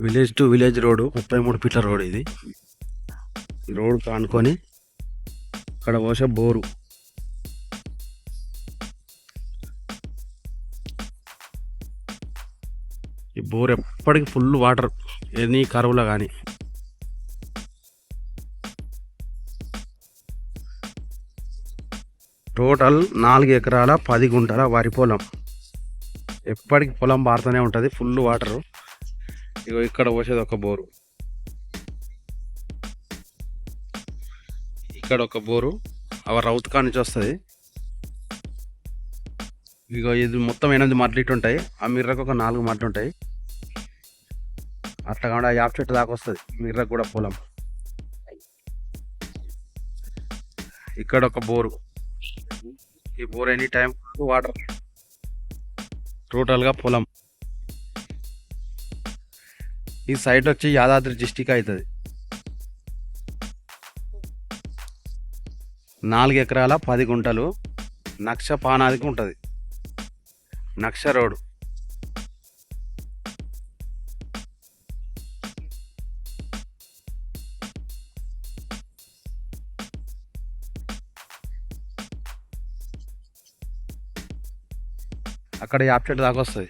Village to village road ముప్పై మూడు ఫీట్ల రోడ్ ఇది. రోడ్ కానుకొని అక్కడ పోసే బోరు. ఈ బోర్ ఎప్పటికి ఫుల్ వాటర్ ఎనీ కరువులో కానీ టోటల్ నాలుగు ఎకరాల పది గుంటల వరి పొలం. ఎప్పటికి పొలం బారుతూనే ఉంటుంది ఫుల్ వాటరు. ఇగో ఇక్కడ పోసేది ఒక బోరు. ఇక్కడ ఒక బోరు. అవ రౌత్ కా నుంచి వస్తుంది. ఇగో ఇది మొత్తం ఎనిమిది మట్లు ఇటు ఉంటాయి. ఆ మిర్రకు ఒక నాలుగు మడ్లు ఉంటాయి. అట్లా కాకుండా యాప్ చెట్టు దాకా వస్తుంది. మిర్రకు కూడా పొలం. ఇక్కడ ఒక బోరు. ఈ బోర్ ఎనీ టైం వాటర్. టోటల్గా పొలం. ఈ సైడ్ వచ్చి యాదాద్రి డిస్టిక్ అవుతుంది నాలుగు ఎకరాల పది గుంటలు నక్ష పానాదికి ఉంటుంది. నక్ష రోడ్. అక్కడ యాప్ చెట్టు దాకా వస్తుంది.